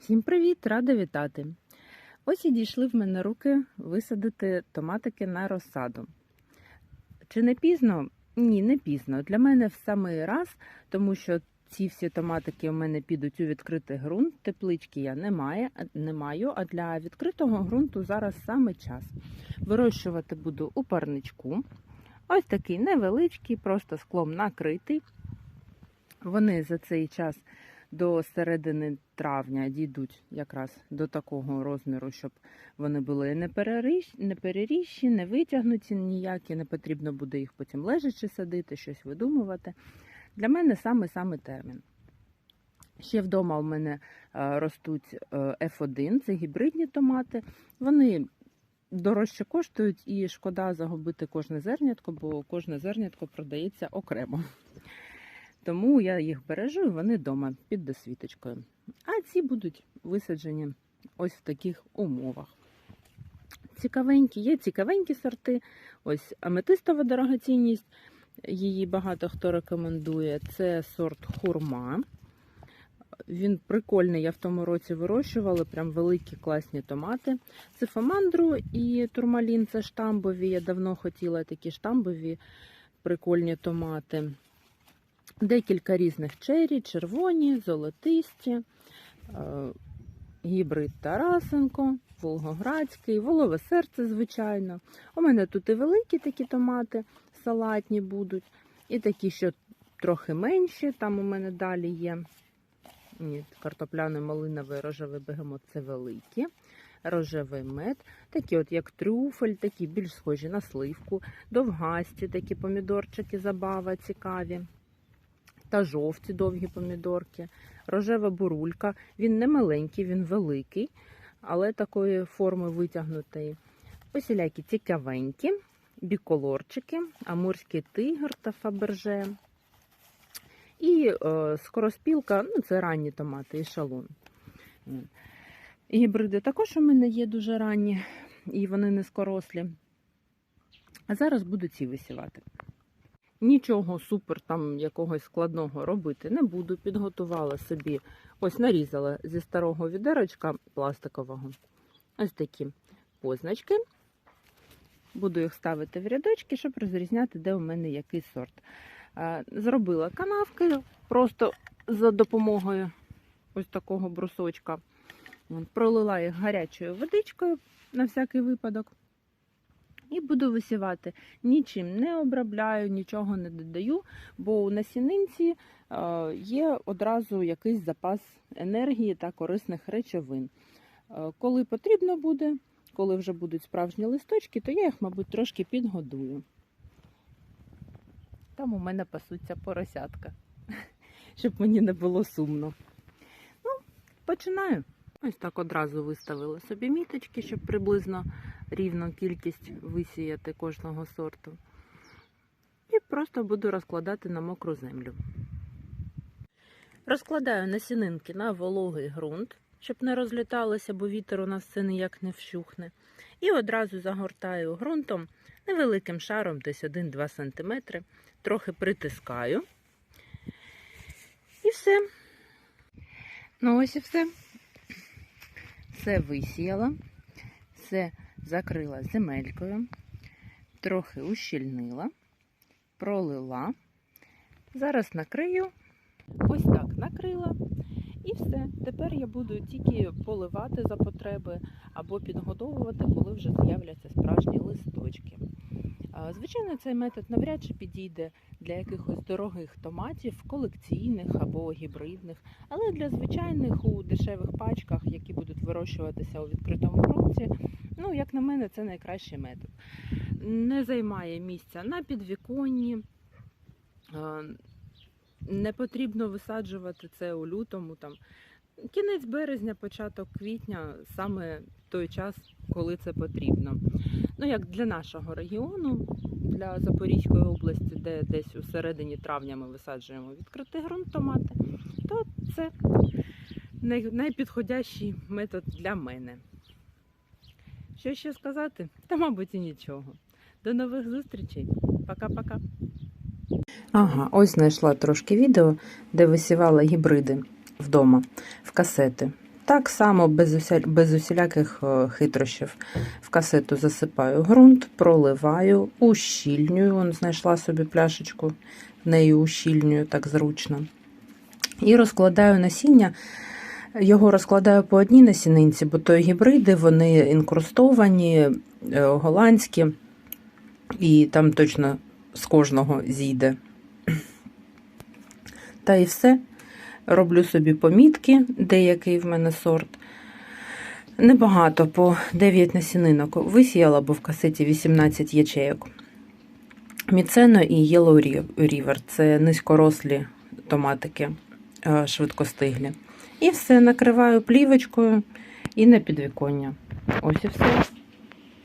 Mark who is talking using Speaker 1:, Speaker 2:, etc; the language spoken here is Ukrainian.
Speaker 1: Всім привіт! Рада вітати! Ось і дійшли в мене руки висадити томатики на розсаду. Чи не пізно? Ні, не пізно. Для мене в самий раз, тому що ці всі томатики у мене підуть у відкритий ґрунт. Теплички я не, маю, а для відкритого ґрунту зараз саме час. Вирощувати буду у парничку. Ось такий невеличкий, просто склом накритий. Вони за цей час до середини травня дійдуть якраз до такого розміру, щоб вони були не, переріж... не витягнуті ніякі, не потрібно буде їх потім лежачи садити, щось видумувати. Для мене саме-саме термін. Ще вдома у мене е, ростуть е, F1, це гібридні томати. Вони дорожче коштують і шкода загубити кожне зернятко, бо кожне зернятко продається окремо. Тому я їх бережу, і вони вдома під досвіточкою. А ці будуть висаджені ось в таких умовах. Цікавенькі, є цікавенькі сорти. Ось аметистова дорогоцінність, її багато хто рекомендує. Це сорт хурма. Він прикольний, я в тому році вирощувала, прям великі класні томати. Це фомандру і турмалін це штамбові. Я давно хотіла такі штамбові прикольні томати. Декілька різних чері, червоні, золотисті, е, гібрид Тарасенко, Волгоградський, волове серце, звичайно. У мене тут і великі такі томати салатні будуть, і такі, що трохи менші. Там у мене далі є. Ні, картопляний малиновий рожевий бегемот це великі. Рожевий мед, такі, от як трюфель, такі більш схожі на сливку, довгасті такі помідорчики, забава цікаві та жовті довгі помідорки, рожева бурулька. Він не маленький, він великий, але такої форми витягнутої. Посілякі цікавенькі, біколорчики, амурський тигр та фаберже. І е, скороспілка, ну це ранні томати і шалун. Гібриди також у мене є дуже ранні, і вони низкорослі. А зараз буду ці висівати. Нічого супер там якогось складного робити не буду. Підготувала собі, ось нарізала зі старого відерочка пластикового. Ось такі позначки. Буду їх ставити в рядочки, щоб розрізняти, де у мене який сорт. Зробила канавки просто за допомогою ось такого брусочка. Пролила їх гарячою водичкою на всякий випадок. І буду висівати. Нічим не обробляю, нічого не додаю, бо у насінинці є одразу якийсь запас енергії та корисних речовин. Коли потрібно буде, коли вже будуть справжні листочки, то я їх, мабуть, трошки підгодую. Там у мене пасуться поросятка, щоб мені не було сумно. Ну, починаю. Ось так одразу виставила собі міточки, щоб приблизно рівну кількість висіяти кожного сорту. І просто буду розкладати на мокру землю. Розкладаю насінинки на вологий ґрунт, щоб не розліталося, бо вітер у нас це ніяк не вщухне. І одразу загортаю ґрунтом невеликим шаром, десь 1-2 см, трохи притискаю. І все. Ну ось і все. Все висіяла, все закрила земелькою, трохи ущільнила, пролила. Зараз накрию, ось так накрила. І все. Тепер я буду тільки поливати за потреби або підгодовувати, коли вже з'являться справжні листочки. Звичайно, цей метод навряд чи підійде для якихось дорогих томатів, колекційних або гібридних, але для звичайних у дешевих пачках, які будуть вирощуватися у відкритому ґрунті, ну, як на мене, це найкращий метод. Не займає місця на підвіконні. Не потрібно висаджувати це у лютому. Там Кінець березня, початок квітня саме той час, коли це потрібно. Ну, як для нашого регіону, для Запорізької області, де десь у середині травня ми висаджуємо відкритий ґрунт томати, то це найпідходящий метод для мене. Що ще сказати? Та, мабуть, і нічого. До нових зустрічей. Пока-пока. Ага, ось знайшла трошки відео, де висівала гібриди вдома в касети. Так само без, уся... без усіляких е, хитрощів. В касету засипаю ґрунт, проливаю, ущільнюю. Вон знайшла собі пляшечку, нею ущільнюю так зручно. І розкладаю насіння. Його розкладаю по одній насінинці, бо то гібриди, вони інкрустовані, е, голландські, і там точно з кожного зійде. Та і все. Роблю собі помітки, деякий в мене сорт. Небагато, по 9 насінинок висіяла, бо в касеті 18 ячейок. Міцено і Yellow River – це низькорослі томатики, е, швидкостиглі. І все накриваю плівочкою і на підвіконня. Ось і все.